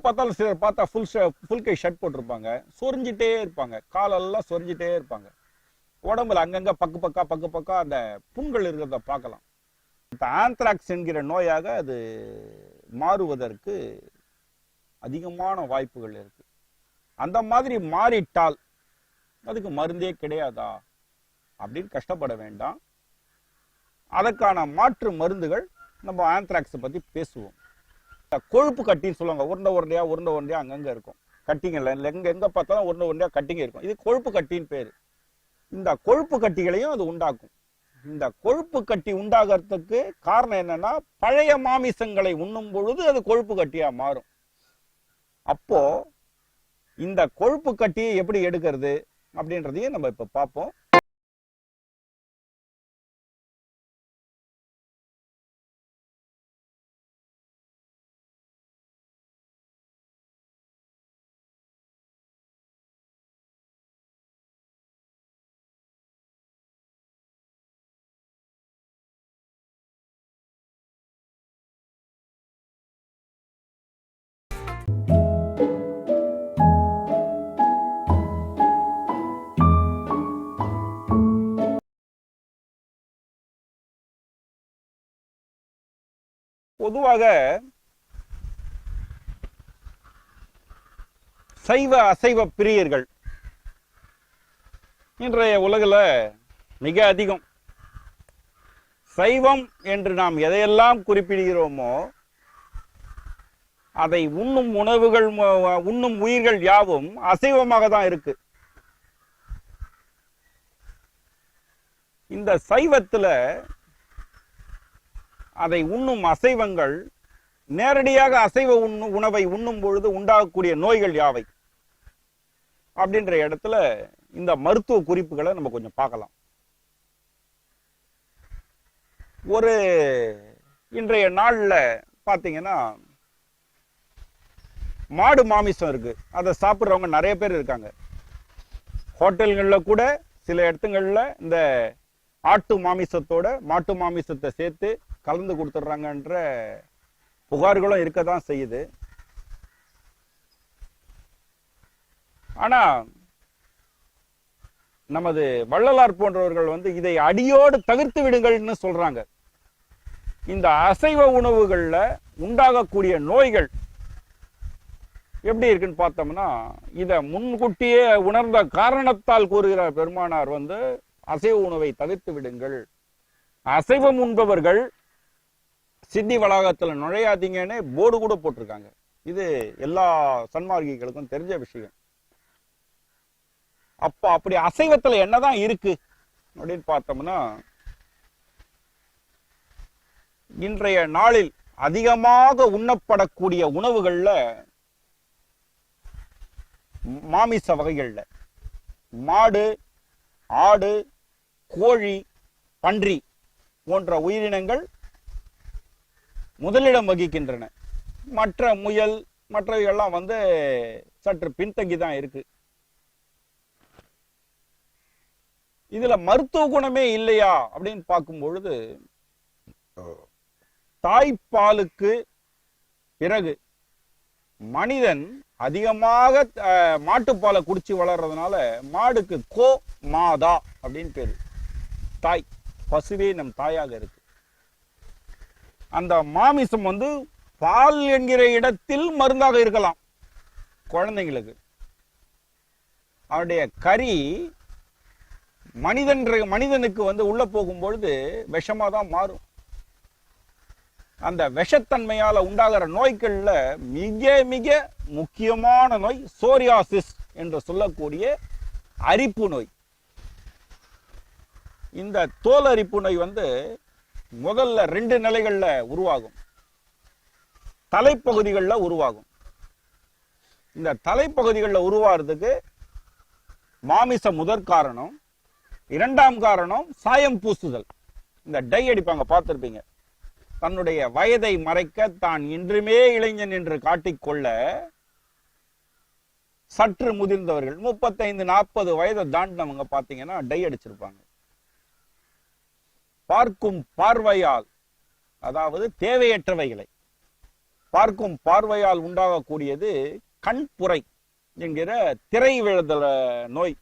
பார்த்தாலும் சிலர் பார்த்தா ஃபுல் ஃபுல் கை ஷர்ட் போட்டிருப்பாங்க. சொரிஞ்சிட்டே இருப்பாங்க. காலெல்லாம் சொரிஞ்சிட்டே இருப்பாங்க. உடம்புல அங்கங்கே பக்கு பக்கா பக்கு பக்கா அந்த புண்கள் இருக்கிறத பார்க்கலாம். இந்த ஆந்த்ராக்ஸ் என்கிற நோயாக அது மாறுவதற்கு அதிகமான வாய்ப்புகள் இருக்கு. அந்த மாதிரி மாறிட்டால் அதுக்கு மருந்தே கிடையாதா? அப்படின்னு கஷ்டப்பட வேண்டாம். அதற்கான மாற்று மருந்துகள் நம்ம ஆந்த்ராக்ஸை பற்றி பேசுவோம். கொழுப்பு கட்டின்னு சொல்லுவாங்க. உருண்டை உருண்டையா உருண்டை உருண்டையா அங்கங்க இருக்கும். கட்டிங்கல்ல எங்க எங்க பார்த்தாலும் உருண்டை உருண்டையா கட்டிங்க இருக்கும். இது கொழுப்பு கட்டின்னு பேர். இந்த கொழுப்பு கட்டிகளையும் அது உண்டாக்கும். இந்த கொழுப்பு கட்டி உண்டாகிறதுக்கு காரணம் என்னன்னா பழைய மாமிசங்களை உண்ணும் பொழுது அது கொழுப்பு கட்டியா மாறும். அப்போ இந்த கொழுப்பு கட்டியை எப்படி எடுக்கிறது அப்படின்றதையும் நம்ம இப்ப பார்ப்போம். பொதுவாக சைவ அசைவ பிரியர்கள் இன்றைய உலகில் மிக அதிகம். சைவம் என்று நாம் எதையெல்லாம் குறிப்பிடுகிறோமோ அதை உண்ணும் உணவுகள் உண்ணும் உயிர்கள் யாவும் அசைவமாக தான் இருக்கு. இந்த சைவத்துல அதை உண்ணும் அசைவங்கள் நேரடியாக அசைவ உண்ணு உணவை உண்ணும் பொழுது உண்டாகக்கூடிய நோய்கள் யாவை? அப்படின்ற இடத்துல இந்த மருத்துவ குறிப்புகளை நம்ம கொஞ்சம் பார்க்கலாம். ஒரு இன்றைய நாளில் பார்த்தீங்கன்னா மாடு மாமிசம் இருக்கு. அதை சாப்பிட்றவங்க நிறைய பேர் இருக்காங்க. ஹோட்டல்களில் கூட சில இடத்துங்களில் இந்த ஆட்டு மாமிசத்தோட மாட்டு மாமிசத்தை சேர்த்து கலந்து கொடுத்துட்றாங்கன்ற புகார்களும் இருக்க தான் செய்யுது. ஆனா நமது வள்ளலார் போன்றவர்கள் வந்து இதை அடியோடு தவிர்த்து விடுங்கள்னு சொல்றாங்க. இந்த அசைவ உணவுகள்ல உண்டாகக்கூடிய நோய்கள் எப்படி இருக்குன்னு பார்த்தோம்னா இதை முன்கூட்டியே உணர்ந்த காரணத்தால் கூறுகிற பெருமானார் வந்து அசைவ உணவை தவிர்த்து விடுங்கள். அசைவம் உண்பவர்கள் சித்தி வளாகத்துல நுழையாதீங்கன்னு போர்டு கூட போட்டிருக்காங்க. இது எல்லா சன்மார்க்கிகளுக்கும் தெரிஞ்ச விஷயம். அப்ப அப்படி அசைவத்துல என்னதான் இருக்கு அப்படின்னு பார்த்தோம்னா இன்றைய நாளில் அதிகமாக உண்ணப்படக்கூடிய உணவுகள்ல மாமிச வகைகள்ல மாடு ஆடு கோழி பன்றி போன்ற உயிரினங்கள் முதலிடம் வகிக்கின்றன. மற்ற முயல் மற்றவைகள்லாம் வந்து சற்று பின்தங்கி தான் இருக்கு. இதுல மருத்துவ குணமே இல்லையா அப்படின்னு பார்க்கும் பொழுது தாய்ப்பாலுக்கு பிறகு மனிதன் அதிகமாக மாட்டுப்பாலை குடிச்சு வளர்றதுனால மாடுக்கு கோ மாதா அப்படின்னு பேரு. தாய் பசுவே நம் தாயாக இருக்கு. அந்த மாமிசம் வந்து பால் என்கிற இடத்தில் மருந்தாக இருக்கலாம். குழந்தைங்களுக்கு. அவனுடைய கறி மனிதன் மனிதனுக்கு வந்து உள்ள போகும் பொழுது தான் மாறும். அந்த விஷத்தன்மையால் உண்டாகிற நோய்களில் மிக மிக முக்கியமான நோய் சோரியாசிஸ் என்று சொல்லக்கூடிய அரிப்பு நோய். இந்த தோல் அரிப்பு நோய் வந்து முதல்ல ரெண்டு நிலைகள்ல உருவாகும். தலைப்பகுதிகளில் உருவாகும். இந்த தலைப்பகுதிகளில் உருவாகிறதுக்கு மாமிச முதற் காரணம் இரண்டாம் காரணம் சாயம் பூசுதல். இந்த டை அடிப்பாங்க பார்த்திருப்பீங்க. தன்னுடைய வயதை மறைக்க தான் இன்றுமே இளைஞன் என்று காட்டிக்கொள்ள சற்று முதிர்ந்தவர்கள் முப்பத்தைந்து நாற்பது வயதை தாண்டினவங்க பார்த்தீங்கன்னா டை அடிச்சிருப்பாங்க. பார்க்கும் பார்வையால் அதாவது தேவையற்றவைகளை பார்க்கும் பார்வையால் உண்டாகக்கூடியது கண்புரை என்கிற திரை விழுதல நோய்.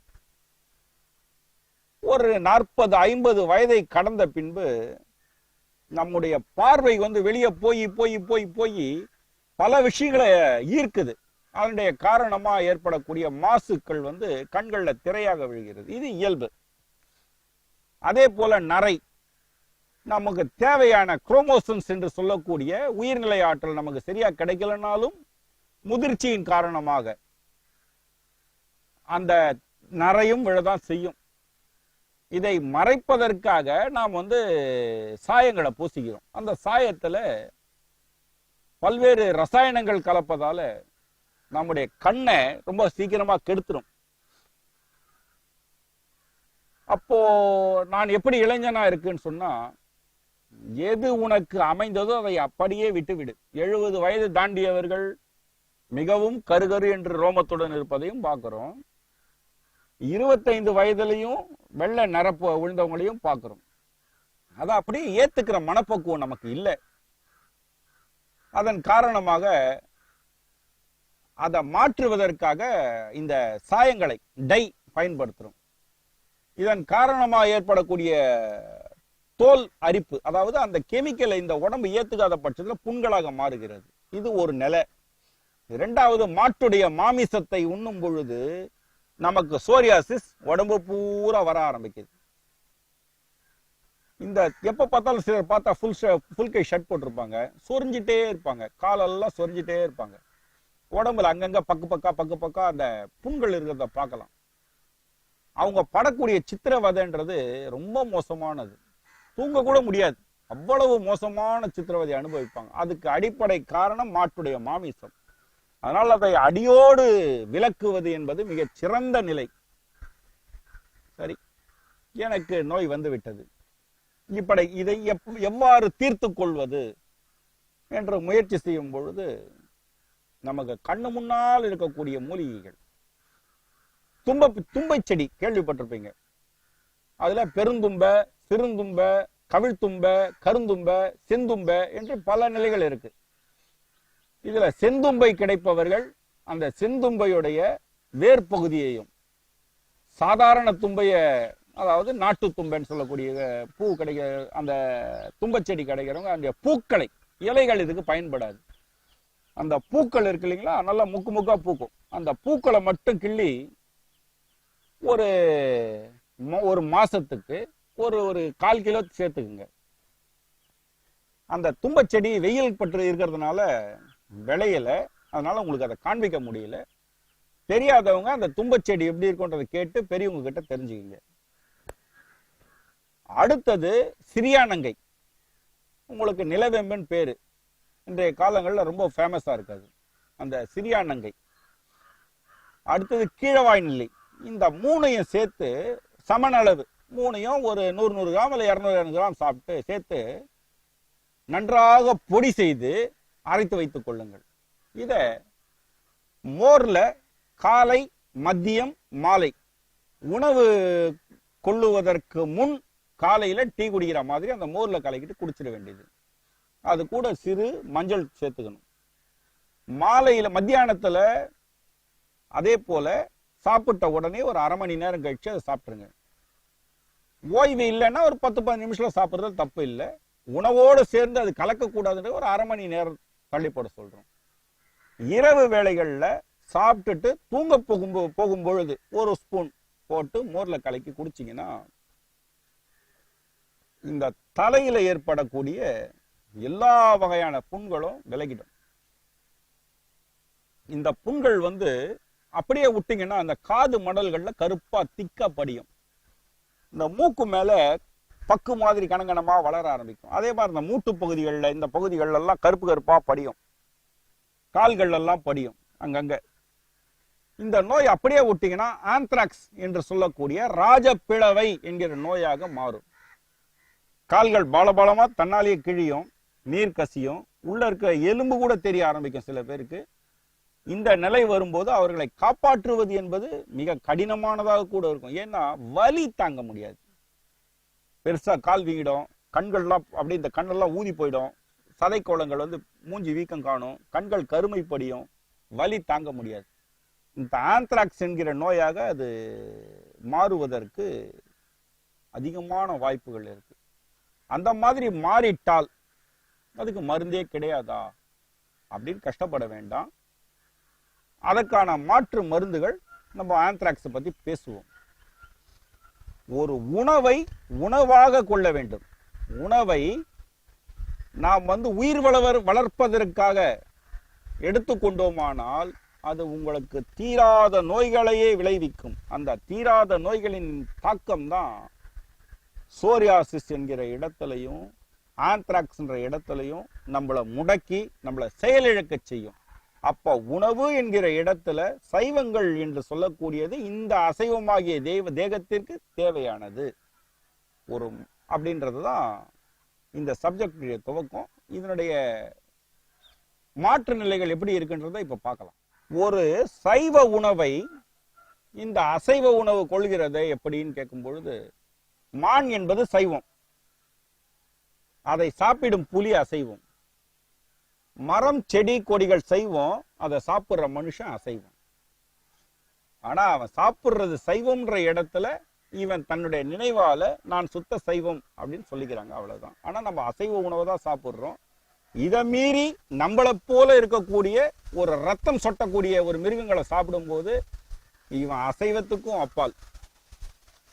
ஒரு நாற்பது ஐம்பது வயதை கடந்த பின்பு நம்முடைய பார்வை வந்து வெளியே போய் போய் போய் போய் பல விஷயங்களை ஈர்க்குது. அதனுடைய காரணமா ஏற்படக்கூடிய மாசுக்கள் வந்து கண்களில் திரையாக விழுகிறது. இது இயல்பு. அதே போல நரை. நமக்கு தேவையான குரோமோசன்ஸ் என்று சொல்லக்கூடிய உயிர்நிலை ஆற்றல் நமக்கு சரியா கிடைக்கலனாலும் முதிர்ச்சியின் காரணமாக அந்த நரையும் விழதான் செய்யும். இதை மறைப்பதற்காக நாம் வந்து சாயங்களை பூசிக்கிறோம் அந்த சாயத்துல பல்வேறு ரசாயனங்கள் கலப்பதால நம்முடைய கண்ணை ரொம்ப சீக்கிரமா கெடுத்துரும். அப்போ நான் எப்படி இளைஞனா இருக்குன்னு சொன்னா எது உனக்கு அமைந்ததோ அதை அப்படியே விட்டுவிடு. எழுபது வயது தாண்டியவர்கள் மிகவும் கருகரு என்று ரோமத்துடன் இருப்பதையும் பார்க்கிறோம். இருபத்தைந்து வயதுலையும் வெள்ளை நிரப்பு விழுந்தவங்களையும் பார்க்கிறோம். அதை அப்படியே ஏத்துக்கிற மனப்பக்குவம் நமக்கு இல்லை. அதன் காரணமாக அதை மாற்றுவதற்காக இந்த சாயங்களை டை பயன்படுத்துறோம். இதன் காரணமாக ஏற்படக்கூடிய தோல் அரிப்பு அதாவது அந்த கெமிக்கலை இந்த உடம்பு ஏத்துக்காத பட்சத்தில் புண்களாக மாறுகிறது. இது ஒரு நிலை. இரண்டாவது மாட்டுடைய மாமிசத்தை உண்ணும் பொழுது நமக்கு சோரியாசிஸ் உடம்பு பூரா வர ஆரம்பிக்குது. இந்த எப்ப பார்த்தாலும் சிலர் பார்த்தா ஃபுல் ஃபுல் கை ஷர்ட் போட்டிருப்பாங்க. சொரிஞ்சிட்டே இருப்பாங்க. காலெல்லாம் சொரிஞ்சிட்டே இருப்பாங்க. உடம்புல அங்கங்க பக்கு பக்கா பக்கு பக்கா அந்த புண்கள் இருக்கிறத பார்க்கலாம். அவங்க படக்கூடிய சித்திரவதைன்றது ரொம்ப மோசமானது. தூங்க கூட முடியாது. அவ்வளவு மோசமான சித்திரவதை அனுபவிப்பாங்க. அதுக்கு அடிப்படை காரணம் மாட்டுடைய மாமிசம். அதனால் அதை அடியோடு விலக்குவது என்பது மிகச் சிறந்த நிலை. சரி. எனக்கு நோய் வந்துவிட்டது. இப்படி இதை எப்- எவ்வாறு தீர்த்து கொள்வது என்று முயற்சி செய்யும் பொழுது நமக்கு கண்ணு முன்னால் இருக்கக்கூடிய மூலிகைகள். தும்ப தும்பை செடி கேள்விப்பட்டிருப்பீங்க. அதில் பெருந்தும்ப சிறுந்தும்ப கவிழ்த்தும்ப கருந்தும்ப செந்தும்ப என்று பல நிலைகள் இருக்கு. இதுல செந்தும்பை கிடைப்பவர்கள் அந்த செந்தும்பையுடைய வேர் பகுதியையும் சாதாரண தும்பைய அதாவது நாட்டு தும்பைன்னு சொல்லக்கூடிய பூ கிடைக்க அந்த தும்பச்செடி கிடைக்கிறவங்க அந்த பூக்களை இலைகள் இதுக்கு பயன்படாது. அந்த பூக்கள் இருக்கு இல்லைங்களா நல்லா முக்கு முக்கா பூக்கும். அந்த பூக்களை மட்டும் கிள்ளி ஒரு ஒரு மாசத்துக்கு ஒரு ஒரு கால் கிலோ சேர்த்துக்குங்க. அந்த தும்பச்செடி வெயில் பற்று இருக்கிறதுனால விளையல. அதனால உங்களுக்கு அதை காண்பிக்க முடியல. தெரியாதவங்க அந்த தும்பச்செடி எப்படி இருக்குன்றதை கேட்டு பெரியவங்க கிட்ட தெரிஞ்சுக்கிங்க. அடுத்தது சிறியானங்கை. உங்களுக்கு நிலவேம்பன் பேரு. இன்றைய காலங்களில் ரொம்ப ஃபேமஸா இருக்காது. அந்த சிறியானங்கை. அடுத்தது கீழவாய் நிலை இந்த மூணையும் சேர்த்து சமனளவு மூணையும் ஒரு நூறு நூறு கிராம் இல்லை இரநூறு கிராம் சாப்பிட்டு சேர்த்து நன்றாக பொடி செய்து அரைத்து வைத்துக் கொள்ளுங்கள். இதை மோரில் காலை மதியம் மாலை உணவு கொள்ளுவதற்கு முன் காலையில் டீ குடிக்கிற மாதிரி அந்த மோரில் கலக்கிட்டு குடிச்சிட வேண்டியது. அது கூட சிறு மஞ்சள் சேர்த்துக்கணும். மாலையில் மத்தியானத்தில் அதே போல் சாப்பிட்ட உடனே ஒரு அரை மணி நேரம் கழிச்சு அதை சாப்பிட்ருங்க ஓய்வு இல்லைன்னா ஒரு பத்து பதினஞ்சு நிமிஷம் சாப்பிடுறது தப்பு இல்லை. உணவோடு சேர்ந்து அது கலக்கக்கூடாதுன்ற ஒரு அரை மணி நேரம் தள்ளி போட சொல்றோம். இரவு வேளைகள்ல சாப்பிட்டுட்டு தூங்க போகும் போகும் பொழுது ஒரு ஸ்பூன் போட்டு மோர்ல கலக்கி குடிச்சீங்கன்னா இந்த தலையில ஏற்படக்கூடிய எல்லா வகையான புண்களும் விலகிடும். இந்த புண்கள் வந்து அப்படியே விட்டிங்கன்னா அந்த காது மடல்கள்ல கருப்பா திக்கா படியும். இந்த மூக்கு மேலே பக்கு மாதிரி கணங்கணமாக வளர ஆரம்பிக்கும். அதே மாதிரி இந்த மூட்டு பகுதிகளில் இந்த பகுதிகளெல்லாம் கருப்பு கருப்பாக படியும். கால்கள்லாம் படியும் அங்கங்கே. இந்த நோய் அப்படியே விட்டீங்கன்னா ஆந்த்ராக்ஸ் என்று சொல்லக்கூடிய ராஜப்பிளவை என்கிற நோயாக மாறும். கால்கள் பாலபாலமா தன்னாலேயே கிழியும் நீர் கசியும். உள்ள இருக்க எலும்பு கூட தெரிய ஆரம்பிக்கும் சில பேருக்கு. இந்த நிலை வரும்போது அவர்களை காப்பாற்றுவது என்பது மிக கடினமானதாக கூட இருக்கும். ஏன்னா வலி தாங்க முடியாது. பெருசா கால் வீங்கிடும் கண்கள்லாம் அப்படியே இந்த கண்ணெல்லாம் ஊதி போயிடும். சதை கோலங்கள் வந்து மூஞ்சி வீக்கம் காணும் கண்கள் கருமைப்படியும் வலி தாங்க முடியாது. இந்த ஆந்த்ராக்ஸ் என்கிற நோயாக அது மாறுவதற்கு அதிகமான வாய்ப்புகள் இருக்கு. அந்த மாதிரி மாறிட்டால் அதுக்கு மருந்தே கிடையாதா? அப்படின்னு கஷ்டப்பட வேண்டாம். அதற்கான மாற்று மருந்துகள் நம்ம ஆந்த்ராக்ஸை பற்றி பேசுவோம். ஒரு உணவை உணவாக கொள்ள வேண்டும். உணவை நாம் வந்து உயிர் வளவர் வளர்ப்பதற்காக எடுத்துக்கொண்டோமானால் அது உங்களுக்கு தீராத நோய்களையே விளைவிக்கும். அந்த தீராத நோய்களின் தாக்கம் தான் சோரியாசிஸ் என்கிற இடத்துலையும் ஆந்த்ராக்ஸ் என்ற இடத்துலையும் நம்மளை முடக்கி நம்மளை செயலிழக்க செய்யும். அப்ப உணவு என்கிற இடத்துல சைவங்கள் என்று சொல்லக்கூடியது இந்த அசைவமாகிய தெய்வ தேகத்திற்கு தேவையானது. ஒரு அப்படின்றது தான் இந்த சப்ஜெக்டுடைய துவக்கம். இதனுடைய மாற்று நிலைகள் எப்படி இருக்குன்றதை இப்போ பார்க்கலாம். ஒரு சைவ உணவை இந்த அசைவ உணவு கொள்கிறதை எப்படின்னு கேட்கும் பொழுது மான் என்பது சைவம். அதை சாப்பிடும் புலி அசைவம். மரம் செடி கொடிகள் செய்வோம் அதை சாப்பிட்ற மனுஷன் அசைவம். ஆனா அவன் சாப்பிட்றது சைவம்ன்ற இடத்துல இவன் தன்னுடைய நினைவால நான் சுத்த சைவம் அப்படின்னு சொல்லிக்கிறாங்க அவ்வளவுதான். ஆனா நம்ம அசைவ உணவை தான் சாப்பிட்றோம். இதை மீறி நம்மளை போல இருக்கக்கூடிய ஒரு ரத்தம் சொட்டக்கூடிய ஒரு மிருகங்களை சாப்பிடும்போது இவன் அசைவத்துக்கும் அப்பால்.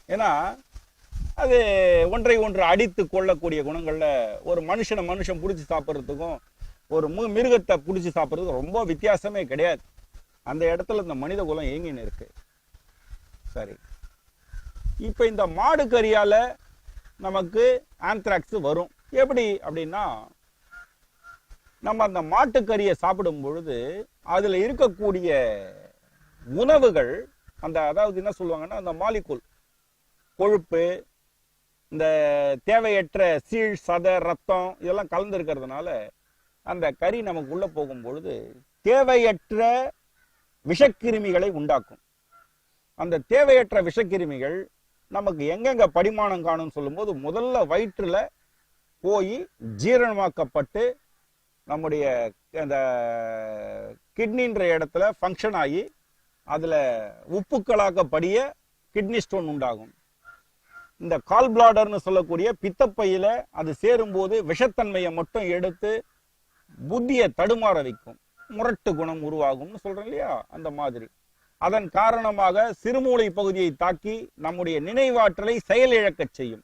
ஏன்னா அது ஒன்றை ஒன்று அடித்து கொள்ளக்கூடிய குணங்கள்ல ஒரு மனுஷனை மனுஷன் பிடிச்சி சாப்பிட்றதுக்கும் ஒரு மு மிருகத்தை பிடிச்சி சாப்பிட்றது ரொம்ப வித்தியாசமே கிடையாது. அந்த இடத்துல இந்த மனித குலம் ஏங்கின்னு இருக்கு. சரி. இப்போ இந்த மாடு கறியால் நமக்கு ஆந்த்ராக்ஸ் வரும். எப்படி அப்படின்னா நம்ம அந்த மாட்டுக்கறியை சாப்பிடும் பொழுது அதில் இருக்கக்கூடிய உணவுகள் அந்த அதாவது என்ன சொல்லுவாங்கன்னா அந்த மாலிகுல் கொழுப்பு இந்த தேவையற்ற சீழ் சத ரத்தம் இதெல்லாம் கலந்து இருக்கிறதுனால அந்த கறி நமக்கு உள்ள போகும் பொழுது தேவையற்ற விஷக்கிருமிகளை உண்டாக்கும். அந்த தேவையற்ற விஷக்கிருமிகள் நமக்கு எங்கெங்க படிமானம் காணும்னு சொல்லும்போது முதல்ல வயிற்றுல போய் ஜீரணமாக்கப்பட்டு நம்முடைய அந்த கிட்னின்ற இடத்துல ஃபங்க்ஷன் ஆகி அதில் உப்புக்களாக்கப்படிய கிட்னி ஸ்டோன் உண்டாகும். இந்த கால் பிளாடர்னு சொல்லக்கூடிய பித்தப்பையில் அது சேரும்போது விஷத்தன்மையை மட்டும் எடுத்து புத்தியை தடுமாற வைக்கும். முரட்டு குணம் உருவாகும்னு சொல்றேன் இல்லையா? அந்த மாதிரி. அதன் காரணமாக சிறுமூளை பகுதியை தாக்கி நம்முடைய நினைவாற்றலை செயலிழக்கச் செய்யும்.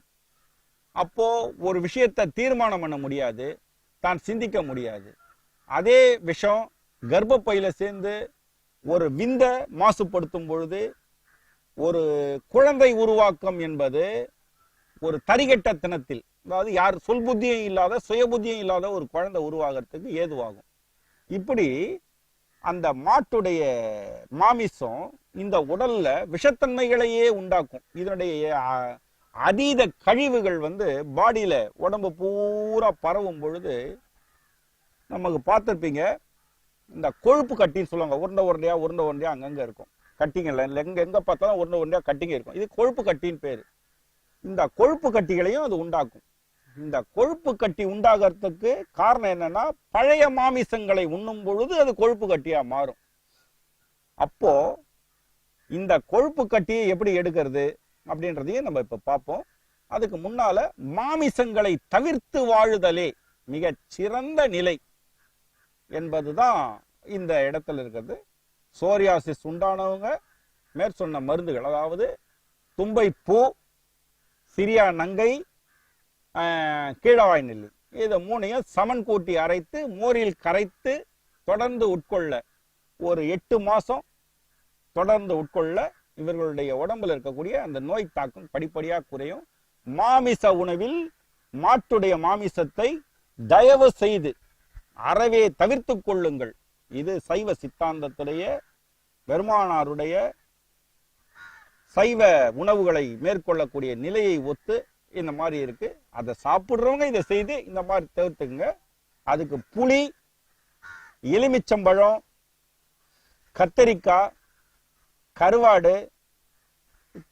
அப்போ ஒரு விஷயத்தை தீர்மானம் பண்ண முடியாது. தான் சிந்திக்க முடியாது. அதே விஷம் கர்ப்பப்பையில சேர்ந்து ஒரு விந்த மாசுபடுத்தும் பொழுது ஒரு குழந்தை உருவாக்கம் என்பது ஒரு தரிகட்ட தினத்தில் அதாவது யார் சொல் புத்தியும் இல்லாத சுய புத்தியும் இல்லாத ஒரு குழந்தை உருவாகிறதுக்கு ஏதுவாகும். இப்படி அந்த மாட்டுடைய மாமிசம் இந்த உடல்ல விஷத்தன்மைகளையே உண்டாக்கும். இதனுடைய அதீத கழிவுகள் வந்து பாடியில உடம்பு பூரா பரவும் பொழுது நமக்கு பார்த்துருப்பீங்க இந்த கொழுப்பு கட்டின்னு சொல்லுவாங்க உருண்டை உருண்டையா உருண்டை உருண்டையா அங்கங்க இருக்கும். கட்டிங்கல்ல எங்க எங்க பார்த்தாலும் உருண்டை உருண்டையா கட்டிங்க இருக்கும். இது கொழுப்பு கட்டின்னு பேரு. இந்த கொழுப்பு கட்டிகளையும் அது உண்டாக்கும். இந்த கொழுப்பு கட்டி உண்டாகிறதுக்கு காரணம் என்னன்னா பழைய மாமிசங்களை உண்ணும் பொழுது அது கொழுப்பு கட்டியா மாறும். அப்போ இந்த கொழுப்பு கட்டியை எப்படி எடுக்கிறது அப்படின்றதையும் நம்ம இப்ப பார்ப்போம். அதுக்கு முன்னால மாமிசங்களை தவிர்த்து வாழுதலே மிகச் சிறந்த நிலை என்பதுதான் இந்த இடத்துல இருக்கிறது. சோரியாசிஸ் உண்டானவங்க மேற்சொன்ன மருந்துகள் அதாவது தும்பை பூ சிரியா நங்கை கீழவாய் நெல் இதை மூணையும் சமன் கூட்டி அரைத்து மோரில் கரைத்து தொடர்ந்து உட்கொள்ள ஒரு எட்டு மாதம் தொடர்ந்து உட்கொள்ள இவர்களுடைய உடம்புல இருக்கக்கூடிய அந்த நோய் தாக்கம் படிப்படியாக குறையும். மாமிச உணவில் மாட்டுடைய மாமிசத்தை தயவு செய்து அறவே தவிர்த்து கொள்ளுங்கள். இது சைவ சித்தாந்தத்துடைய பெருமானாருடைய சைவ உணவுகளை மேற்கொள்ளக்கூடிய நிலையை ஒத்து இந்த மாதிரி இருக்கு. அதை சாப்பிடுறவங்க இதை செய்து இந்த மாதிரி தவிர்த்துங்க அதுக்கு புளி எலுமிச்சம்பழம் கத்தரிக்காய் கருவாடு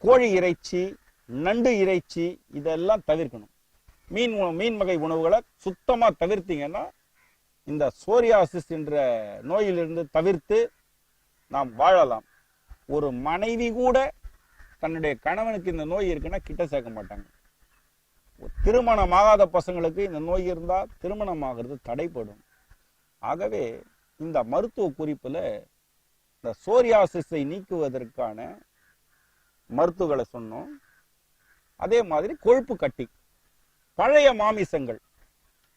கோழி இறைச்சி நண்டு இறைச்சி இதெல்லாம் தவிர்க்கணும். மீன் உணவு மீன் வகை உணவுகளை சுத்தமாக தவிர்த்தீங்கன்னா இந்த சோரியாசிஸ் என்ற நோயிலிருந்து தவிர்த்து நாம் வாழலாம். ஒரு மனைவி கூட தன்னுடைய கணவனுக்கு இந்த நோய் இருக்குன்னா கிட்ட சேர்க்க மாட்டாங்க. திருமணமாகாத பசங்களுக்கு இந்த நோய் இருந்தா திருமணமாகிறது தடைப்படும் ஆகவே இந்த மருத்துவ குறிப்பில் இந்த சோரியாசிஸை நீக்குவதற்கான மருத்துவங்களை சொன்னோம். அதே மாதிரி கொழுப்பு கட்டி பழைய மாமிசங்கள்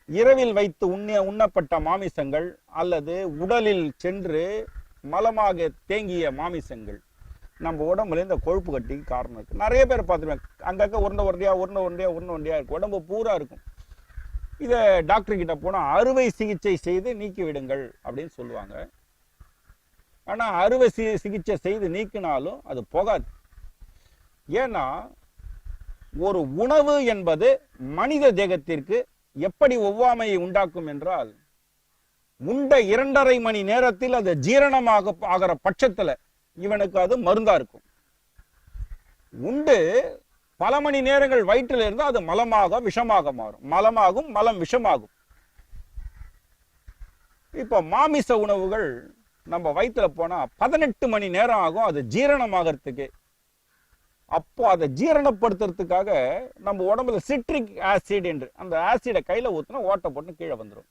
இரவில் வைத்து உண்ண உண்ணப்பட்ட மாமிசங்கள் அல்லது உடலில் சென்று மலமாக தேங்கிய மாமிசங்கள். நம்ம உடம்புல இந்த கொழுப்பு கட்டிக்கு காரணம் இருக்குது நிறைய பேர் பார்த்துருவேன் அங்கங்க உருண்டை உருண்டையாக உருண்டை உருண்டையாக உருண்டை உருண்டையாக இருக்கும் உடம்பு பூரா இருக்கும். இதை டாக்டர் கிட்ட போனால் அறுவை சிகிச்சை செய்து நீக்கி விடுங்கள் அப்படின்னு சொல்லுவாங்க. ஆனால் அறுவை சி- சிகிச்சை செய்து நீக்கினாலும் அது போகாது. ஏன்னா ஒரு உணவு என்பது மனித தேகத்திற்கு எப்படி ஒவ்வாமையை உண்டாக்கும் என்றால் உண்ட இரண்டரை மணி நேரத்தில் அது ஜீரணமாக ஆகிற பட்சத்தில் இவனுக்கு அது மருந்தா இருக்கும். உண்டு பல மணி நேரங்கள் வயிற்றில் இருந்தால் அது மலமாக விஷமாக மாறும். மலமாகும் மலம் விஷமாகும். இப்போ மாமிச உணவுகள் நம்ம வயிற்றுல போனால் பதினெட்டு மணி நேரம் ஆகும் அது ஜீரணமாகறதுக்கு. அப்போ அதை ஜீரணப்படுத்துறதுக்காக நம்ம உடம்புல சிட்ரிக் ஆசிட் என்று அந்த ஆசிடை கையில் ஊத்துனா ஓட்டை போட்டு கீழே வந்துடும்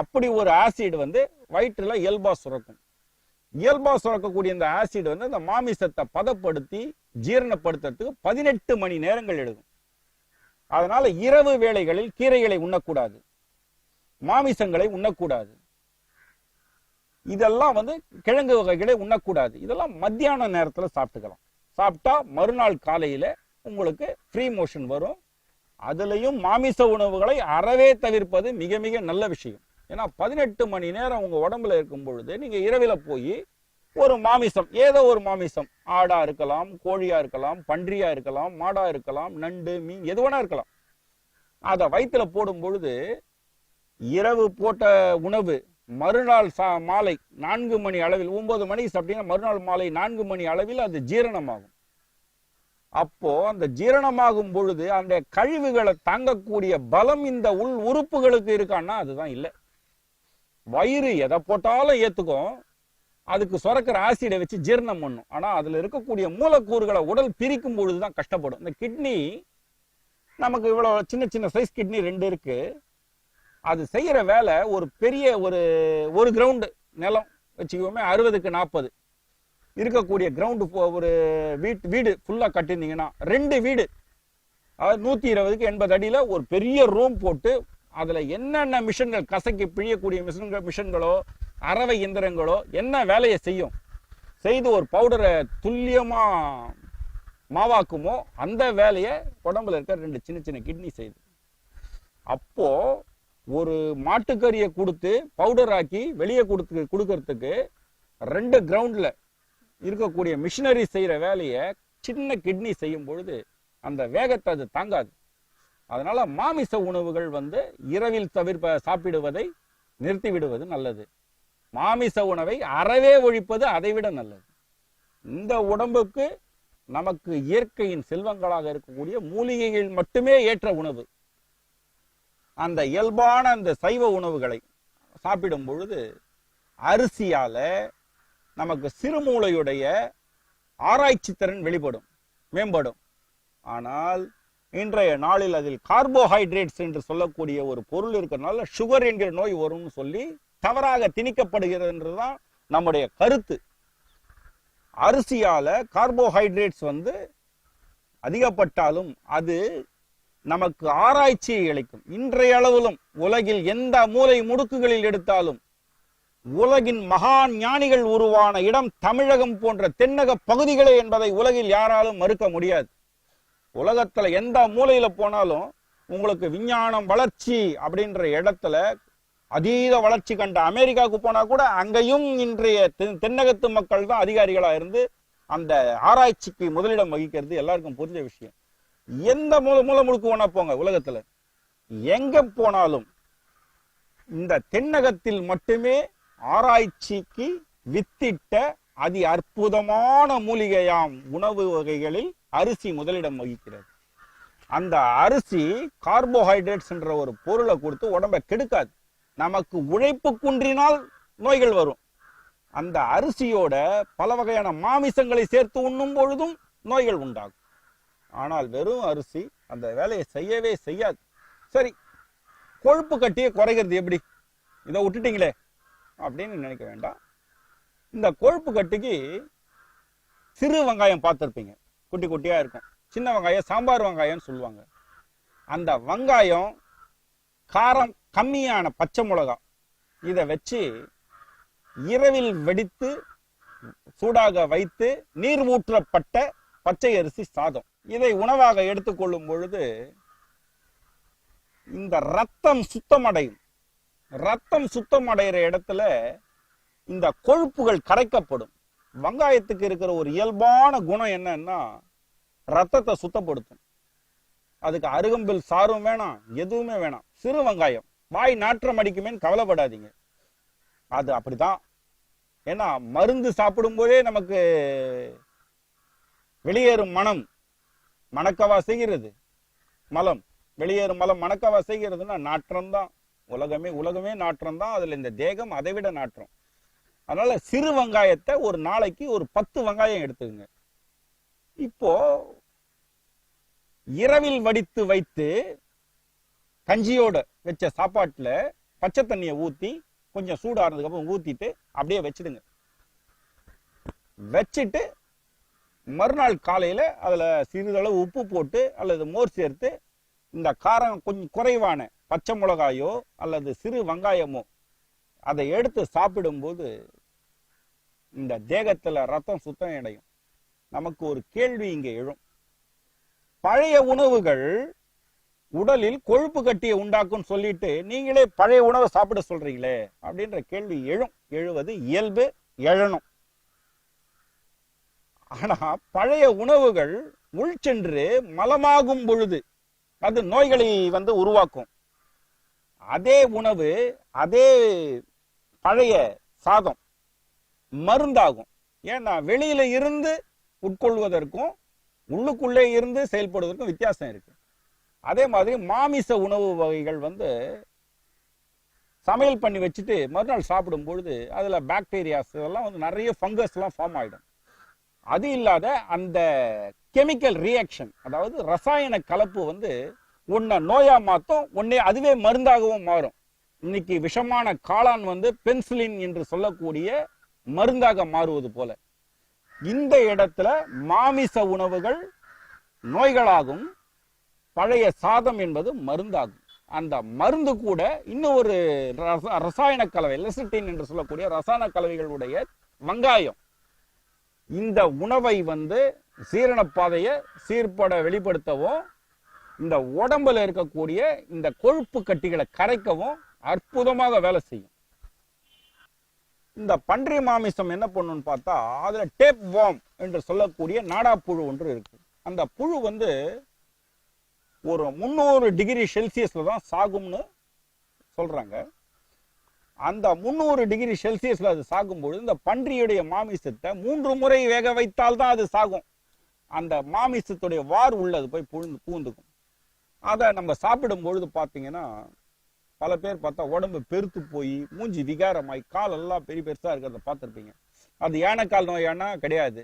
அப்படி ஒரு ஆசிட் வந்து வயிற்றில் இயல்பாக சுரக்கும். இயல்பா சுரக்கக்கூடிய இந்த ஆசிட் வந்து இந்த மாமிசத்தை பதப்படுத்தி ஜீரணப்படுத்துறதுக்கு பதினெட்டு மணி நேரங்கள் எடுக்கும். அதனால இரவு வேளைகளில் கீரைகளை உண்ணக்கூடாது. மாமிசங்களை உண்ணக்கூடாது. இதெல்லாம் வந்து கிழங்கு வகைகளை உண்ணக்கூடாது. இதெல்லாம் மத்தியான நேரத்துல சாப்பிட்டுக்கலாம். சாப்பிட்டா மறுநாள் காலையில உங்களுக்கு ஃப்ரீ மோஷன் வரும். அதுலயும் மாமிச உணவுகளை அறவே தவிர்ப்பது மிக மிக நல்ல விஷயம். ஏன்னா பதினெட்டு மணி நேரம் உங்க உடம்புல இருக்கும் பொழுது நீங்க இரவில் போய் ஒரு மாமிசம் ஏதோ ஒரு மாமிசம் ஆடா இருக்கலாம் கோழியா இருக்கலாம் பன்றியா இருக்கலாம் மாடா இருக்கலாம் நண்டு மீன் எது வேணா இருக்கலாம். அதை வயிற்றுல போடும் பொழுது இரவு போட்ட உணவு மறுநாள் சா மாலை நான்கு மணி அளவில் ஒன்பது மணிக்கு சாப்பிட்டீங்கன்னா மறுநாள் மாலை நான்கு மணி அளவில் அது ஜீரணமாகும். அப்போ அந்த ஜீரணமாகும் பொழுது அந்த கழிவுகளை தாங்கக்கூடிய பலம் இந்த உள் உறுப்புகளுக்கு இருக்கான்னா அதுதான் இல்லை. வயிறு எதை போட்டாலும் ஏத்துக்கும். அதுக்கு சுரக்கிற ஆசிடை வச்சு ஜீரணம் பண்ணும். ஆனா அதுல இருக்கக்கூடிய மூலக்கூறுகளை உடல் பிரிக்கும் பொழுதுதான் கஷ்டப்படும். இந்த கிட்னி நமக்கு இவ்வளவு சின்ன சின்ன சைஸ் கிட்னி ரெண்டு இருக்கு. அது செய்யற வேலை ஒரு பெரிய ஒரு ஒரு கிரவுண்டு நிலம். வச்சுக்கோமே அறுபதுக்கு நாற்பது இருக்கக்கூடிய கிரவுண்டு ஒரு வீட்டு வீடு ஃபுல்லா கட்டியிருந்தீங்கன்னா ரெண்டு வீடு. அதாவது நூத்தி இருபதுக்கு எண்பது அடியில ஒரு பெரிய ரூம் போட்டு அதில் என்னென்ன மிஷன்கள் கசக்கி பிழியக்கூடிய மிஷன்கள் மிஷன்களோ அறவை இயந்திரங்களோ என்ன வேலையை செய்யும்? செய்து ஒரு பவுடரை துல்லியமாக மாவாக்குமோ அந்த வேலையை உடம்புல இருக்க ரெண்டு சின்ன சின்ன கிட்னி செய்யுது. அப்போது ஒரு மாட்டுக்கறியை கொடுத்து பவுடர் ஆக்கி வெளியே கொடுத்து கொடுக்கறதுக்கு ரெண்டு கிரவுண்டில் இருக்கக்கூடிய மிஷினரி செய்கிற வேலையை சின்ன கிட்னி செய்யும் பொழுது அந்த வேகத்தை அது தாங்காது. அதனால் மாமிச உணவுகள் வந்து இரவில் தவிர்ப்ப சாப்பிடுவதை நிறுத்திவிடுவது நல்லது. மாமிச உணவை அறவே ஒழிப்பது அதைவிட நல்லது. இந்த உடம்புக்கு நமக்கு இயற்கையின் செல்வங்களாக இருக்கக்கூடிய மூலிகைகள் மட்டுமே ஏற்ற உணவு. அந்த இயல்பான அந்த சைவ உணவுகளை சாப்பிடும் பொழுது அரிசியால நமக்கு சிறுமூளையுடைய ஆராய்ச்சி திறன் வெளிப்படும் மேம்படும். ஆனால் இன்றைய நாளில் அதில் கார்போஹைட்ரேட்ஸ் என்று சொல்லக்கூடிய ஒரு பொருள் இருக்கிறதுனால சுகர் என்கிற நோய் வரும்னு சொல்லி தவறாக திணிக்கப்படுகிறது என்றுதான் நம்முடைய கருத்து. அரிசியால கார்போஹைட்ரேட்ஸ் வந்து அதிகப்பட்டாலும் அது நமக்கு ஆராய்ச்சியை அளிக்கும். இன்றைய அளவிலும் உலகில் எந்த மூலை முடுக்குகளில் எடுத்தாலும் உலகின் மகான் ஞானிகள் உருவான இடம் தமிழகம் போன்ற தென்னக பகுதிகளே என்பதை உலகில் யாராலும் மறுக்க முடியாது. உலகத்துல எந்த மூலையில போனாலும் உங்களுக்கு விஞ்ஞானம் வளர்ச்சி அப்படின்ற இடத்துல அதீத வளர்ச்சி கண்ட அமெரிக்காவுக்கு போனா கூட அங்கேயும் இன்றைய தென்- தென்னகத்து மக்கள் தான் அதிகாரிகளா இருந்து அந்த ஆராய்ச்சிக்கு முதலிடம் வகிக்கிறது எல்லாருக்கும் புரிஞ்ச விஷயம். எந்த மூல மூல முழுக்கு வேணா போங்க உலகத்துல. எங்க போனாலும் இந்த தென்னகத்தில் மட்டுமே ஆராய்ச்சிக்கு வித்திட்ட அதி அற்புதமான மூலிகையாம் உணவு வகைகளில் அரிசி முதலிடம் வகிக்கிறது. அந்த அரிசி கார்போஹைட்ரேட்ஸ் என்ற ஒரு பொருளை கொடுத்து உடம்பை கெடுக்காது. நமக்கு உழைப்பு குன்றினால் நோய்கள் வரும். அந்த அரிசியோட பல வகையான மாமிசங்களை சேர்த்து உண்ணும் பொழுதும் நோய்கள் உண்டாகும். ஆனால் வெறும் அரிசி அந்த வேலையை செய்யவே செய்யாது. சரி கொழுப்பு கட்டியை குறைகிறது எப்படி? இதை விட்டுட்டீங்களே அப்படின்னு நினைக்க வேண்டாம். இந்த கொழுப்பு கட்டுக்கு சிறு வெங்காயம் பார்த்துருப்பீங்க. குட்டி குட்டியாக இருக்கும். சின்ன வெங்காயம் சாம்பார் வெங்காயம்னு சொல்லுவாங்க. அந்த வெங்காயம் காரம் கம்மியான பச்சை மிளகா இதை வச்சு இரவில் வெடித்து சூடாக வைத்து நீர் ஊற்றப்பட்ட பச்சை அரிசி சாதம். இதை உணவாக எடுத்துக்கொள்ளும் பொழுது இந்த ரத்தம் சுத்தமடையும். ரத்தம் சுத்தமடைகிற இடத்துல இந்த கொழுப்புகள் கரைக்கப்படும். வெங்காயத்துக்கு இருக்கிற ஒரு இயல்பான குணம் என்னன்னா ரத்தத்தை சுத்தப்படுத்தும். அதுக்கு அருகம்பில் சாரும் வேணாம் எதுவுமே வேணாம். சிறு வெங்காயம். வாய் நாற்றம் அடிக்குமேன்னு கவலைப்படாதீங்க. அது அப்படிதான். ஏன்னா மருந்து சாப்பிடும் போதே நமக்கு வெளியேறும் மனம். மணக்கவா செய்கிறது. மலம். வெளியேறும் மலம் மணக்கவா செய்கிறதுனா நாற்றம் தான் உலகமே உலகமே நாற்றம் தான் அதுல இந்த தேகம் அதை விட நாற்றம். அதனால் சிறு வெங்காயத்தை ஒரு நாளைக்கு ஒரு பத்து வெங்காயம் எடுத்துக்கங்க. இப்போ இரவில் வடித்து வைத்து கஞ்சியோட வச்ச சாப்பாட்டில் பச்சை தண்ணியை ஊற்றி கொஞ்சம் சூடானதுக்கப்புறம் அப்புறம் அப்படியே வச்சுடுங்க. வச்சுட்டு மறுநாள் காலையில் அதில் சிறிதளவு உப்பு போட்டு அல்லது மோர் சேர்த்து இந்த காரம் கொஞ்சம் குறைவான பச்சை மிளகாயோ அல்லது சிறு வெங்காயமோ அதை எடுத்து சாப்பிடும்போது இந்த தேகத்துல ரத்தம் சுத்தம் அடையும். நமக்கு ஒரு கேள்வி இங்க எழும். பழைய உணவுகள் உடலில் கொழுப்பு கட்டியை உண்டாக்கும் சொல்லிட்டு நீங்களே பழைய உணவை சாப்பிட சொல்றீங்களே அப்படின்ற கேள்வி எழும். எழுவது இயல்பு எழணும். ஆனா பழைய உணவுகள் உள் சென்று மலமாகும் பொழுது அது நோய்களை வந்து உருவாக்கும். அதே உணவு அதே பழைய சாதம் மருந்தாகும். ஏன்னா வெளியில இருந்து உட்கொள்வதற்கும் உள்ளுக்குள்ளே இருந்து செயல்படுவதற்கும் வித்தியாசம் இருக்கு. அதே மாதிரி மாமிச உணவு வகைகள் வந்து சமையல் பண்ணி வச்சுட்டு மறுநாள் சாப்பிடும் பொழுது அதில் பாக்டீரியாஸ் இதெல்லாம் வந்து நிறைய ஃபங்கஸ்லாம் ஃபார்ம் ஆகிடும் அது இல்லாத அந்த கெமிக்கல் ரியாக்ஷன் அதாவது ரசாயன கலப்பு வந்து உன்னை நோயா மாற்றும் உன்னை அதுவே மருந்தாகவும் மாறும். இன்னைக்கு விஷமான காளான் வந்து பென்சிலின் என்று சொல்லக்கூடிய மருந்தாக மாறுவது போல. இந்த இடத்துல மாமிச உணவுகள் நோய்களாகும். பழைய சாதம் என்பது மருந்தாகும். அந்த மருந்து கூட இன்னும் ஒரு ரசாயன கலவை லெசிட்டின் என்று சொல்லக்கூடிய ரசாயன கலவைகளுடைய வெங்காயம். இந்த உணவை வந்து சீரண பாதையை சீர்பட வெளிப்படுத்தவும் இந்த உடம்புல இருக்கக்கூடிய இந்த கொழுப்பு கட்டிகளை கரைக்கவும் அற்புதமாக வேலை செய்யும். இந்த பன்றி மாமிசம் என்ன பண்ணுன்னு பார்த்தா அதுல டேப் வாம் என்று சொல்லக்கூடிய நாடா புழு ஒன்று இருக்கு. அந்த புழு வந்து ஒரு முந்நூறு டிகிரி செல்சியஸ்ல தான் சாகும்னு சொல்றாங்க. அந்த முந்நூறு டிகிரி செல்சியஸ்ல அது சாகும்பொழுது இந்த பன்றியுடைய மாமிசத்தை மூன்று முறை வேக வைத்தால் தான் அது சாகும். அந்த மாமிசத்துடைய வார் உள்ளது போய் புழுந்து பூந்துக்கும். அதை நம்ம சாப்பிடும் பொழுது பார்த்தீங்கன்னா பல பேர் பார்த்தா உடம்பு பெருத்து போய் மூஞ்சி விகாரமாய் கால் எல்லாம் பெரிய பெருசா இருக்கிறத பார்த்துருப்பீங்க. அது யானைக்கால் நோயானா கிடையாது.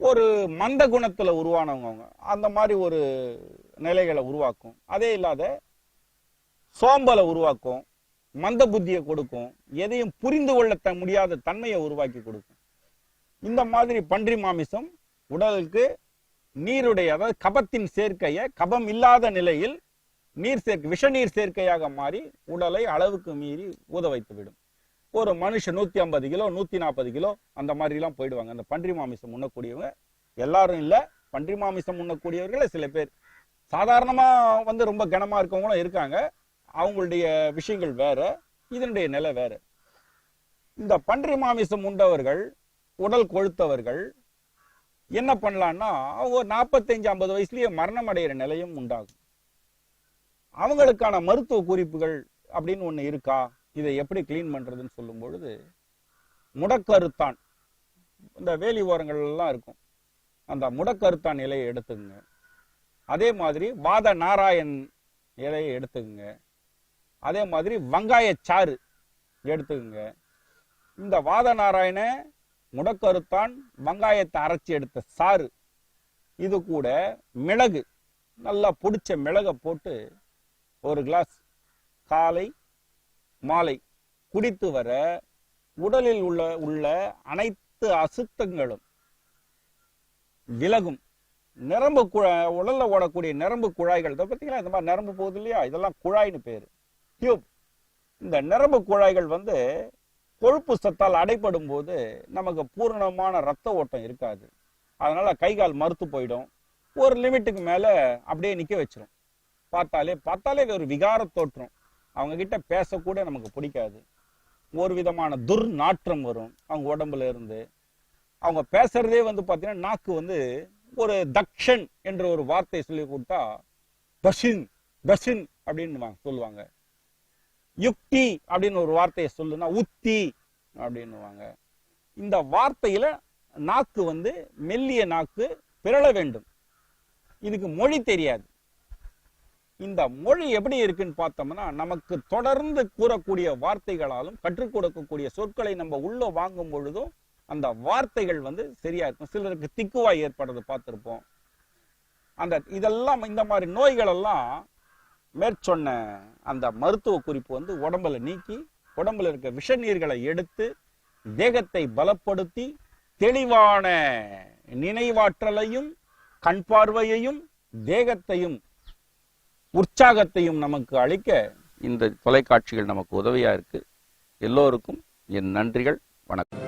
ஒரு மந்த குணத்துல உருவானவங்க அவங்க. அந்த மாதிரி ஒரு நிலைகளை உருவாக்கும். அதே இல்லாத சோம்பலை உருவாக்கும் மந்த புத்தியை கொடுக்கும் எதையும் புரிந்து கொள்ள முடியாத தன்மையை உருவாக்கி கொடுக்கும். இந்த மாதிரி பன்றி மாமிசம் உடலுக்கு நீருடைய அதாவது கபத்தின் சேர்க்கையை கபம் இல்லாத நிலையில் நீர் சேர்க்கை விஷநீர் சேர்க்கையாக மாறி உடலை அளவுக்கு மீறி ஊத வைத்துவிடும் ஒரு மனுஷன் நூத்தி ஐம்பது கிலோ நூத்தி நாற்பது கிலோ அந்த மாதிரி எல்லாம் போயிடுவாங்க. அந்த பன்றி மாமிசம் உண்ணக்கூடியவங்க எல்லாரும் இல்ல பன்றி மாமிசம் உண்ணக்கூடியவர்கள சில பேர். சாதாரணமா வந்து ரொம்ப கனமா இருக்கவங்களும் இருக்காங்க. அவங்களுடைய விஷயங்கள் வேற இதனுடைய நிலை வேற. இந்த பன்றி மாமிசம் உண்டவர்கள் உடல் கொழுத்தவர்கள் என்ன பண்ணலாம்னா அவங்க ஒரு நாற்பத்தஞ்சு ஐம்பது வயசுலயே மரணம் அடைகிற நிலையும் உண்டாகும். அவங்களுக்கான மருத்துவ குறிப்புகள் அப்படின்னு ஒன்று இருக்கா? இதை எப்படி க்ளீன் பண்றதுன்னு சொல்லும் பொழுது முடக்கருத்தான் இந்த வேலி ஓரங்கள் எல்லாம் இருக்கும். அந்த முடக்கருத்தான் இலையை எடுத்துங்க அதே மாதிரி வாத நாராயண் இலையை எடுத்துக்கங்க. அதே மாதிரி வெங்காயச்சாறு எடுத்துக்கோங்க. இந்த வாத நாராயண முடக்கருத்தான் வெங்காயத்தை அரைச்சி எடுத்த சாறு. இது கூட மிளகு நல்லா பிடிச்ச மிளகை போட்டு ஒரு கிளாஸ் காலை மாலை குடித்து வர உடலில் உள்ள உள்ள அனைத்து அசுத்தங்களும் விலகும். நரம்பு குழா உடல்ல ஓடக்கூடிய நரம்பு குழாய்கள் இதை பார்த்தீங்களா இந்த மாதிரி நரம்பு போகுது இல்லையா? இதெல்லாம் குழாய்னு பேரு. டியூப். இந்த நரம்பு குழாய்கள் வந்து கொழுப்பு சத்தால் அடைப்படும் போது நமக்கு பூரணமான ரத்த ஓட்டம் இருக்காது. அதனால கை கால் மறுத்து போயிடும். ஒரு லிமிட்டுக்கு மேல அப்படியே நிக்க வச்சிரும். பார்த்தாலே பார்த்தாலே ஒரு விகார தோற்றம். அவங்க கிட்ட பேசக்கூட நமக்கு பிடிக்காது. ஒரு விதமான துர்நாற்றம் வரும். அவங்க உடம்புல இருந்து. அவங்க பேசுறதே வந்து பார்த்தீங்கன்னா நாக்கு வந்து ஒரு தக்ஷன் என்ற ஒரு வார்த்தையை சொல்லி கொடுத்தா பஷின் தஷின் அப்படின்னு சொல்லுவாங்க. யுக்தி அப்படின்னு ஒரு வார்த்தையை சொல்லுனா உத்தி அப்படின்னுவாங்க. இந்த வார்த்தையில நாக்கு வந்து மெல்லிய நாக்கு பிறழ வேண்டும். இதுக்கு மொழி தெரியாது. இந்த மொழி எப்படி இருக்குன்னு பார்த்தோம்னா நமக்கு தொடர்ந்து கூறக்கூடிய வார்த்தைகளாலும் கற்றுக் கொடுக்கக்கூடிய சொற்களை நம்ம உள்ள வாங்கும் பொழுதும் அந்த வார்த்தைகள் வந்து சரியா இருக்கும். சிலருக்கு திக்குவாய் ஏற்படுறது பார்த்துருப்போம். அந்த இதெல்லாம் இந்த மாதிரி நோய்களெல்லாம் மேற்சொன்ன அந்த மருத்துவ குறிப்பு வந்து உடம்புல நீக்கி உடம்புல இருக்க விஷ நீர்களை எடுத்து தேகத்தை பலப்படுத்தி தெளிவான நினைவாற்றலையும் கண் பார்வையையும் தேகத்தையும் உற்சாகத்தையும் நமக்கு அளிக்க இந்த தொலைக்காட்சிகள் நமக்கு உதவியா இருக்கு. எல்லோருக்கும் என் நன்றிகள். வணக்கம்.